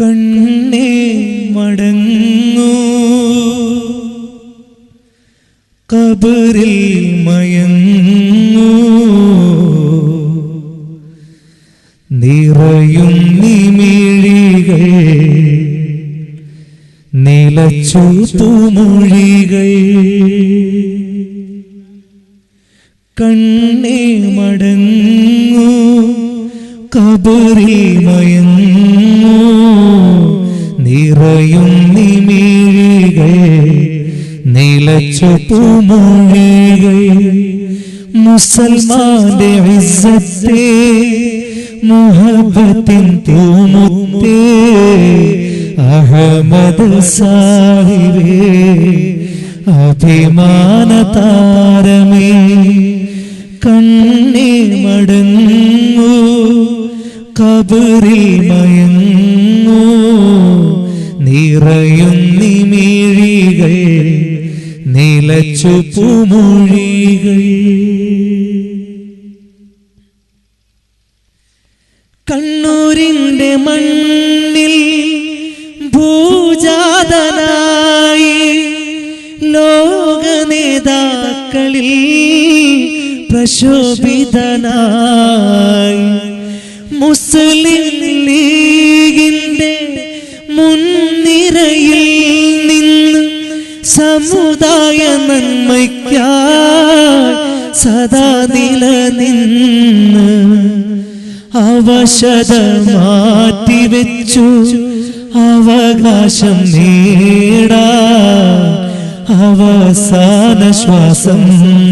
കണ്ണേ മടങ്ങൂ. കബറിൽ മയങ്ങൂ. നിറയും നിമിഴികൾ നിലച്ചു തുമൊഴികൾ കണ്ണേ മടങ്ങൂ. കബറിൽ മയങ്ങൂ. നിറയും നിമിഴികൾ നിലച്ചു പൂമൊഴികൾ മുസൽമാന്റെ ഇസ്സത്തെ മുഹബത്തിൻ തൂമുത്തേ അഹമ്മദ് സാഹിബേ അഭിമാന താരമേ കണ്ണേ മടങ്ങൂ കബറിൽ മയങ്ങൂ. നിറയും നിമിഴികൾ നിലച്ചു പൂമൊഴികൾ. കണ്ണൂരിന്റെ മണ്ണിൽ ഭൂജാതനായി ലോക നേതാക്കളിൽ പ്രശോഭിതനായി. മുസ്ലിം സദാ നിലനിന്ന് അവശത മാറ്റിവെച്ചു അവകാശം നേടാ. അവസാന ശ്വാസം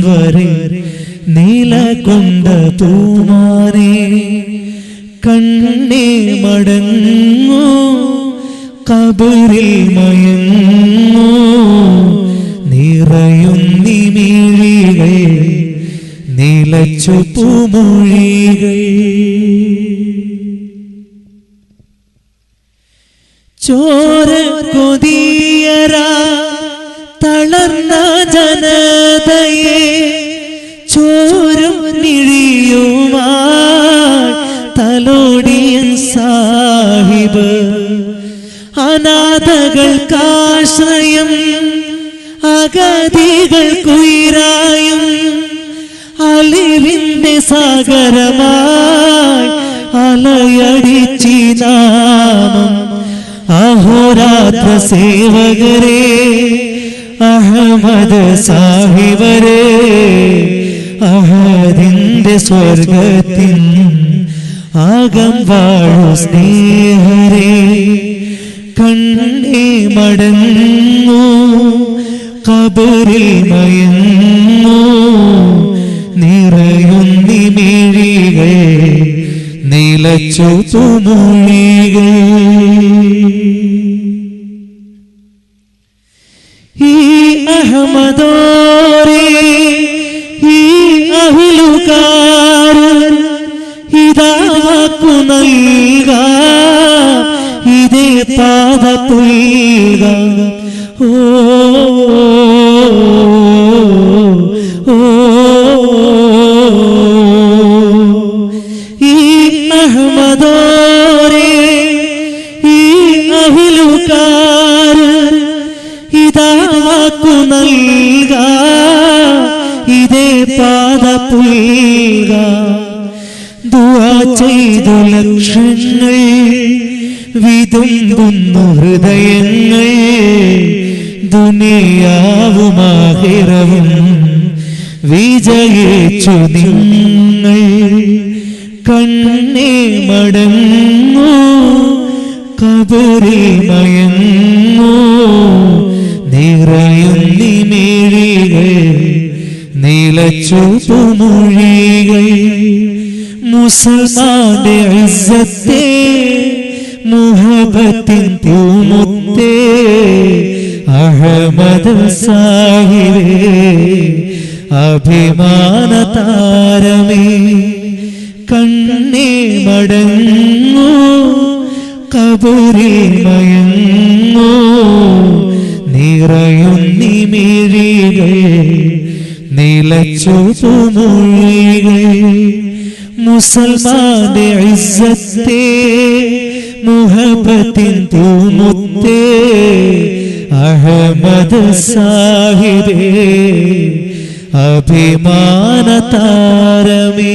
വരെ നിലകൊണ്ട പൂമാനെ കണ്ണേ മടങ്ങൂ. കബറിൽ മയങ്ങൂ. നിറയും നിമിഴികൾ നിലച്ചു പൂമൊഴികൾ ചോര കൊതിയര തളർന്ന ജനതയെ ചോരും നിഴിയുമാ തലോടിയൻ സാഹിബ് അനാഥകൾക്കാശ്രയം അഗതികൾക്കുയിരായും അലിവിന്റെ സാഗരമായി അലയടിച്ചി നാമം. അഹോരാത്ര സേവകരെ അഹമ്മദ് സാഹിബരെ അഹദിന്റെ സ്വർഗത്തിൽ ആകം വാഴു സ്നേഹരെ കണ്ണേ മടങ്ങൂ കബറിൽ മയങ്ങൂ നിലച്ചു തുമൊഴികൾ ഈ അഹമ്മദോരെ ഈ അഹിലുകാരൻ ഇതാ നൽക ഇതേ പാത ഓ, അഹിലുകാരൻ ഇതാ വാക്കു നൽക. ഇതേ പാത പുൽക. ദുആ ചെയ്തു ലക്ഷങ്ങൾ വിതുമ്പുന്നു ഹൃദയങ്ങൾ. ദുനിയാവുമാകിറവും വിജയിച്ചു നിങ്ങൾ. കണ്ണേ മടങ്ങൂ. കബറിൽ മയങ്ങൂ നിറയും നിമിഴികൾ നിലച്ചു പുമൊഴികൾ മുസൽമാന്റെ ഇസ്സത്തെ മുഹബത്തിൻ തൂമുത്തേ അഹമ്മദ് സാഹിബേ അഭിമാന താരമേ കണ്ണേ മടങ്ങൂ കബറിൽ മയങ്ങൂ നിറയും നിമിഴികൾ നിലച്ചു പൂമൊഴികൾ മുസൽമാന്റെ ഇസ്സത്തെ മുഹബത്തിൻ തൂമുത്തേ അഹമ്മദ് സാഹിബേ അഭിമാന താരമേ